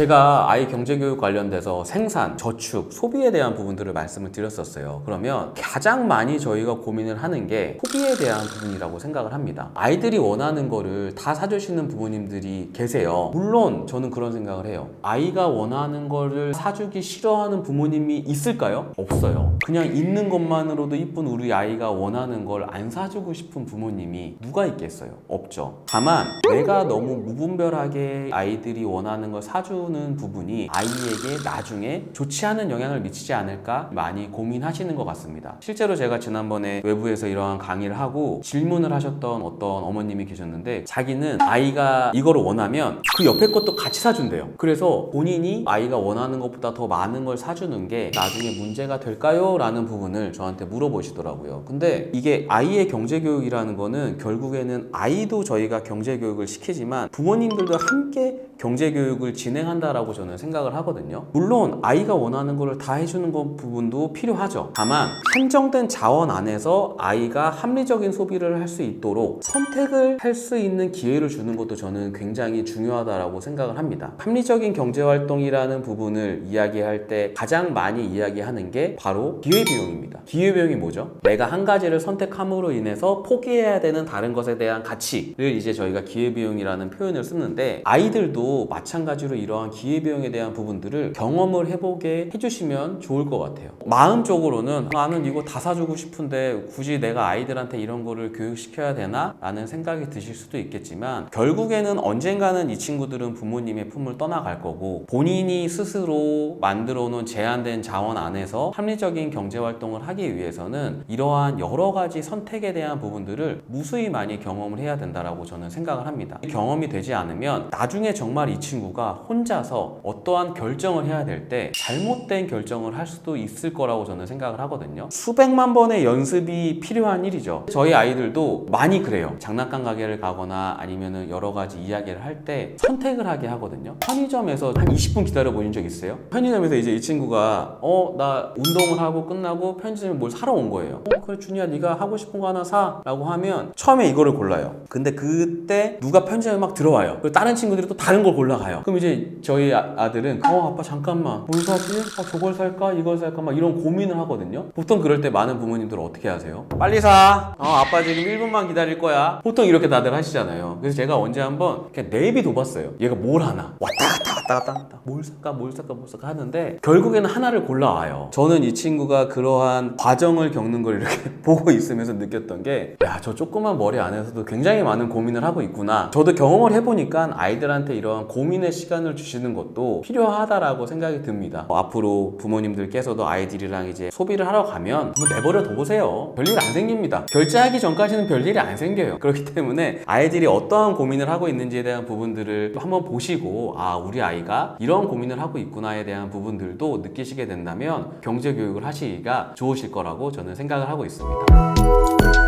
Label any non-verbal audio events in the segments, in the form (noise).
제가 아이 경제교육 관련돼서 생산, 저축, 소비에 대한 부분들을 말씀을 드렸었어요. 그러면 가장 많이 저희가 고민을 하는 게 소비에 대한 부분이라고 생각을 합니다. 아이들이 원하는 거를 다 사주시는 부모님들이 계세요. 물론 저는 그런 생각을 해요. 아이가 원하는 거를 사주기 싫어하는 부모님이 있을까요? 없어요. 그냥 있는 것만으로도 이쁜 우리 아이가 원하는 걸 안 사주고 싶은 부모님이 누가 있겠어요? 없죠. 다만 내가 너무 무분별하게 아이들이 원하는 걸 사주 는 부분이 아이에게 나중에 좋지 않은 영향을 미치지 않을까 많이 고민하시는 것 같습니다. 실제로 제가 지난번에 외부에서 이러한 강의를 하고 질문을 하셨던 어떤 어머님이 계셨는데 자기는 아이가 이거를 원하면 그 옆에 것도 같이 사준대요. 그래서 본인이 아이가 원하는 것보다 더 많은 걸 사주는 게 나중에 문제가 될까요? 라는 부분을 저한테 물어보시더라고요. 근데 이게 아이의 경제교육이라는 거는 결국에는 아이도 저희가 경제교육을 시키지만 부모님들도 함께 경제교육을 진행 한다라고 저는 생각을 하거든요. 물론 아이가 원하는 거를 다 해주는 것 부분도 필요하죠. 다만 한정된 자원 안에서 아이가 합리적인 소비를 할 수 있도록 선택을 할 수 있는 기회를 주는 것도 저는 굉장히 중요하다라고 생각을 합니다. 합리적인 경제 활동이라는 부분을 이야기할 때 가장 많이 이야기하는 게 바로 기회 비용입니다. 기회 비용이 뭐죠? 내가 한 가지를 선택함으로 인해서 포기해야 되는 다른 것에 대한 가치를 이제 저희가 기회 비용이라는 표현을 쓰는데 아이들도 마찬가지로 이러한 기회비용에 대한 부분들을 경험을 해보게 해주시면 좋을 것 같아요. 마음적으로는 나는 이거 다 사주고 싶은데 굳이 내가 아이들한테 이런 거를 교육시켜야 되나? 라는 생각이 드실 수도 있겠지만 결국에는 언젠가는 이 친구들은 부모님의 품을 떠나갈 거고 본인이 스스로 만들어 놓은 제한된 자원 안에서 합리적인 경제 활동을 하기 위해서는 이러한 여러 가지 선택에 대한 부분들을 무수히 많이 경험을 해야 된다라고 저는 생각을 합니다. 이 경험이 되지 않으면 나중에 정말 이 친구가 혼자 서 어떠한 결정을 해야 될 때 잘못된 결정을 할 수도 있을 거라고 저는 생각을 하거든요. 수백만 번의 연습이 필요한 일이죠. 저희 아이들도 많이 그래요. 장난감 가게를 가거나 아니면은 여러 가지 이야기를 할 때 선택을 하게 하거든요. 편의점에서 한 20분 기다려 보신 적 있어요? 편의점에서 이제 이 친구가 어 나 운동을 하고 끝나고 편의점에 뭘 사러 온 거예요. 어 그래 준이야 네가 하고 싶은 거 하나 사라고 하면 처음에 이거를 골라요. 근데 그때 누가 편의점에 막 들어와요. 그리고 다른 친구들이 또 다른 걸 골라가요. 그럼 이제 저희 아- 아들은 어 아빠 잠깐만 뭘 사지? 어, 저걸 살까? 이걸 살까? 막 이런 고민을 하거든요. 보통 그럴 때 많은 부모님들은 어떻게 하세요? 빨리 사. 어 아빠 지금 1분만 기다릴 거야. 보통 이렇게 다들 하시잖아요. 그래서 제가 언제 한번 그냥 내비 둬봤어요. 얘가 뭘 하나 왔다 갔다 왔다 갔다 왔다. 뭘 살까? 뭘 살까? 뭘 살까? 하는데 결국에는 하나를 골라와요. 저는 이 친구가 그러한 과정을 겪는 걸 이렇게 (laughs) 보고 있으면서 느꼈던 게 야 저 조그만 머리 안에서도 굉장히 많은 고민을 하고 있구나. 저도 경험을 해보니까 아이들한테 이러한 고민의 시간을 주시 는 것도 필요하다라고 생각이 듭니다. 어, 앞으로 부모님들께서도 아이들이랑 이제 소비를 하러 가면 한번 내버려 둬보세요. 별일 안 생깁니다. 결제하기 전까지는 별일이 안 생겨요. 그렇기 때문에 아이들이 어떠한 고민을 하고 있는지에 대한 부분들을 한번 보시고 아 우리 아이가 이런 고민을 하고 있구나에 대한 부분들도 느끼시게 된다면 경제 교육을 하시기가 좋으실 거라고 저는 생각을 하고 있습니다.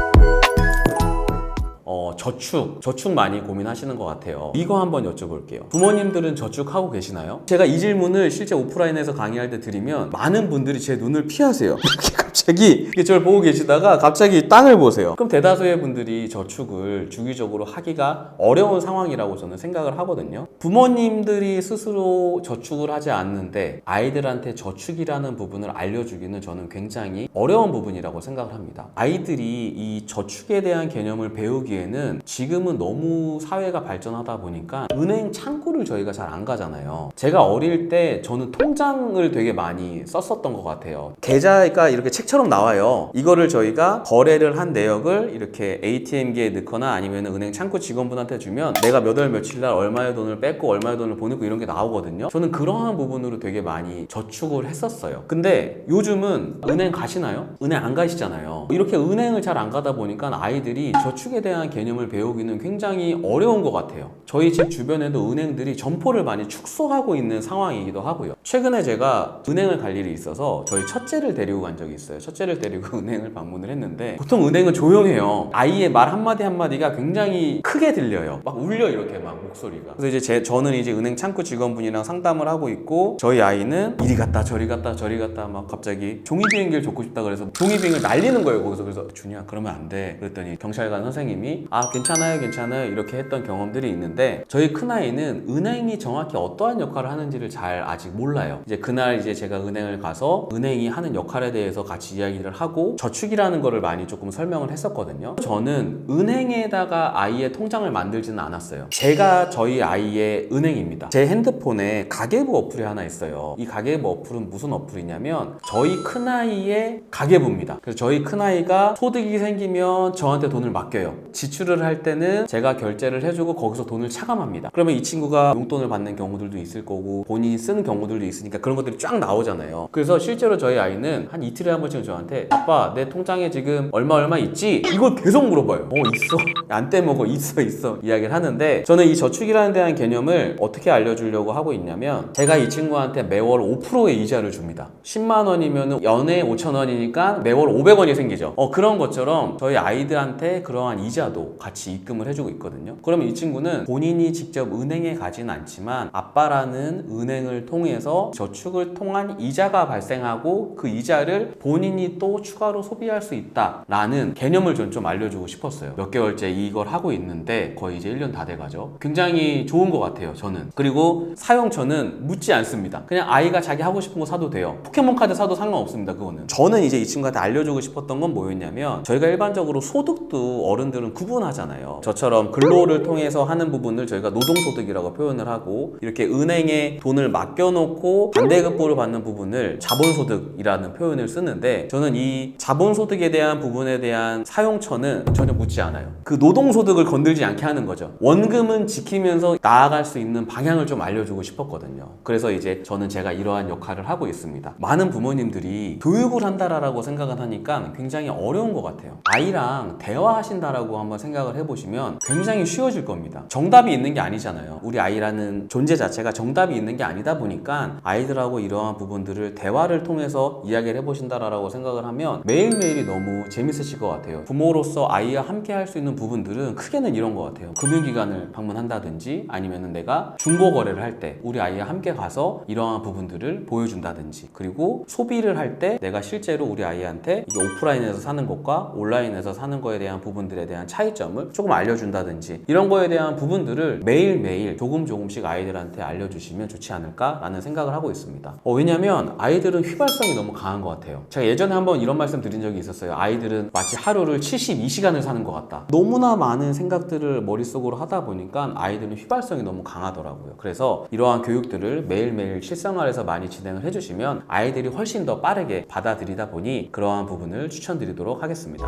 어, 저축, 저축 많이 고민하시는 것 같아요. 이거 한번 여쭤볼게요. 부모님들은 저축하고 계시나요? 제가 이 질문을 실제 오프라인에서 강의할 때 드리면 많은 분들이 제 눈을 피하세요. (laughs) 갑자기 저를 보고 계시다가 갑자기 땅을 보세요. 그럼 대다수의 분들이 저축을 주기적으로 하기가 어려운 상황이라고 저는 생각을 하거든요. 부모님들이 스스로 저축을 하지 않는데 아이들한테 저축이라는 부분을 알려주기는 저는 굉장히 어려운 부분이라고 생각을 합니다. 아이들이 이 저축에 대한 개념을 배우기에는 지금은 너무 사회가 발전하다 보니까 은행 창구를 저희가 잘 안 가잖아요. 제가 어릴 때 저는 통장을 되게 많이 썼었던 것 같아요. 계좌가 이렇게 책처럼 나와요. 이거를 저희가 거래를 한 내역을 이렇게 ATM기에 넣거나 아니면 은행 창구 직원분한테 주면 내가 몇 월 며칠 날 얼마의 돈을 뺐고 얼마의 돈을 보냈고 이런 게 나오거든요. 저는 그러한 부분으로 되게 많이 저축을 했었어요. 근데 요즘은 은행 가시나요? 은행 안 가시잖아요. 이렇게 은행을 잘 안 가다 보니까 아이들이 저축에 대한 개념을 배우기는 굉장히 어려운 것 같아요. 저희 집 주변에도 은행들이 점포를 많이 축소하고 있는 상황이기도 하고요. 최근에 제가 은행을 갈 일이 있어서 저희 첫째를 데리고 간 적이 있어요. 했어요. 첫째를 데리고 (laughs) 은행을 방문을 했는데 보통 은행은 조용해요. 아이의 말 한마디 한마디가 굉장히 크게 들려요. 막 울려 이렇게 막 목소리가. 그래서 이제 제, 저는 이제 은행 창구 직원분이랑 상담을 하고 있고 저희 아이는 이리 갔다 저리 갔다 저리 갔다 막 갑자기 종이 비행기를 줬고 싶다 그래서 종이 비행기를 날리는 거예요. 거기서 그래서 준이야 그러면 안 돼. 그랬더니 경찰관 선생님이 아 괜찮아요 괜찮아요 이렇게 했던 경험들이 있는데 저희 큰아이는 은행이 정확히 어떠한 역할을 하는지를 잘 아직 몰라요. 이제 그날 이제 제가 은행을 가서 은행이 하는 역할에 대해서 같이 이야기를 하고 저축이라는 거를 많이 조금 설명을 했었거든요. 저는 은행에다가 아이의 통장을 만들지는 않았어요. 제가 저희 아이의 은행입니다. 제 핸드폰에 가계부 어플이 하나 있어요. 이 가계부 어플은 무슨 어플이냐면 저희 큰아이의 가계부입니다. 그래서 저희 큰아이가 소득이 생기면 저한테 돈을 맡겨요. 지출을 할 때는 제가 결제를 해주고 거기서 돈을 차감합니다. 그러면 이 친구가 용돈을 받는 경우들도 있을 거고 본인이 쓰는 경우들도 있으니까 그런 것들이 쫙 나오잖아요. 그래서 실제로 저희 아이는 한 이틀에 한 번씩 저한테 아빠 내 통장에 지금 얼마 얼마 있지? 이걸 계속 물어봐요. 어 있어. 안 떼먹어 있어 있어 이야기를 하는데 저는 이 저축이라는 대한 개념을 어떻게 알려주려고 하고 있냐면 제가 이 친구한테 매월 5%의 이자를 줍니다. 10만 원이면 연에 5천 원이니까 매월 500원이 생기죠. 어 그런 것처럼 저희 아이들한테 그러한 이자도 같이 입금을 해주고 있거든요. 그러면 이 친구는 본인이 직접 은행에 가진 않지만 아빠라는 은행을 통해서 저축을 통한 이자가 발생하고 그 이자를 본 인이 또 추가로 소비할 수 있다라는 개념을 전 좀 알려주고 싶었어요. 몇 개월째 이걸 하고 있는데 거의 이제 1년 다 돼가죠. 굉장히 좋은 것 같아요. 저는. 그리고 사용처는 묻지 않습니다. 그냥 아이가 자기 하고 싶은 거 사도 돼요. 포켓몬 카드 사도 상관없습니다. 그거는. 저는 이제 이 친구한테 알려주고 싶었던 건 뭐였냐면 저희가 일반적으로 소득도 어른들은 구분하잖아요. 저처럼 근로를 통해서 하는 부분을 저희가 노동소득이라고 표현을 하고 이렇게 은행에 돈을 맡겨놓고 반대급부를 받는 부분을 자본소득이라는 표현을 쓰는데 저는 이 자본소득에 대한 부분에 대한 사용처는 전혀 묻지 않아요. 그 노동소득을 건들지 않게 하는 거죠. 원금은 지키면서 나아갈 수 있는 방향을 좀 알려주고 싶었거든요. 그래서 이제 저는 제가 이러한 역할을 하고 있습니다. 많은 부모님들이 교육을 한다라고 생각을 하니까 굉장히 어려운 것 같아요. 아이랑 대화하신다라고 한번 생각을 해보시면 굉장히 쉬워질 겁니다. 정답이 있는 게 아니잖아요. 우리 아이라는 존재 자체가 정답이 있는 게 아니다 보니까 아이들하고 이러한 부분들을 대화를 통해서 이야기를 해보신다라고 생각을 하면 매일매일이 너무 재밌으실 것 같아요. 부모로서 아이와 함께 할 수 있는 부분들은 크게는 이런 것 같아요. 금융기관을 방문한다든지 아니면 내가 중고 거래를 할 때 우리 아이와 함께 가서 이러한 부분들을 보여준다든지 그리고 소비를 할 때 내가 실제로 우리 아이한테 이게 오프라인에서 사는 것과 온라인에서 사는 거에 대한 부분들에 대한 차이점을 조금 알려준다든지 이런 거에 대한 부분들을 매일매일 조금 조금씩 아이들한테 알려주시면 좋지 않을까라는 생각을 하고 있습니다. 어, 왜냐면 아이들은 휘발성이 너무 강한 것 같아요. 제가 예전에 한번 이런 말씀 드린 적이 있었어요. 아이들은 마치 하루를 72시간을 사는 것 같다. 너무나 많은 생각들을 머릿속으로 하다 보니까 아이들은 휘발성이 너무 강하더라고요. 그래서 이러한 교육들을 매일매일 실생활에서 많이 진행을 해주시면 아이들이 훨씬 더 빠르게 받아들이다 보니 그러한 부분을 추천드리도록 하겠습니다.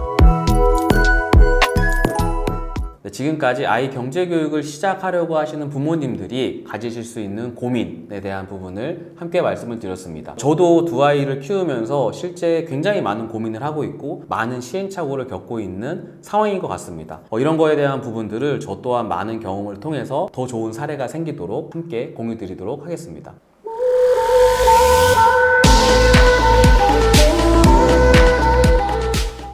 네, 지금까지 아이 경제 교육을 시작하려고 하시는 부모님들이 가지실 수 있는 고민에 대한 부분을 함께 말씀을 드렸습니다. 저도 두 아이를 키우면서 실제 굉장히 많은 고민을 하고 있고 많은 시행착오를 겪고 있는 상황인 것 같습니다. 어, 이런 거에 대한 부분들을 저 또한 많은 경험을 통해서 더 좋은 사례가 생기도록 함께 공유 드리도록 하겠습니다.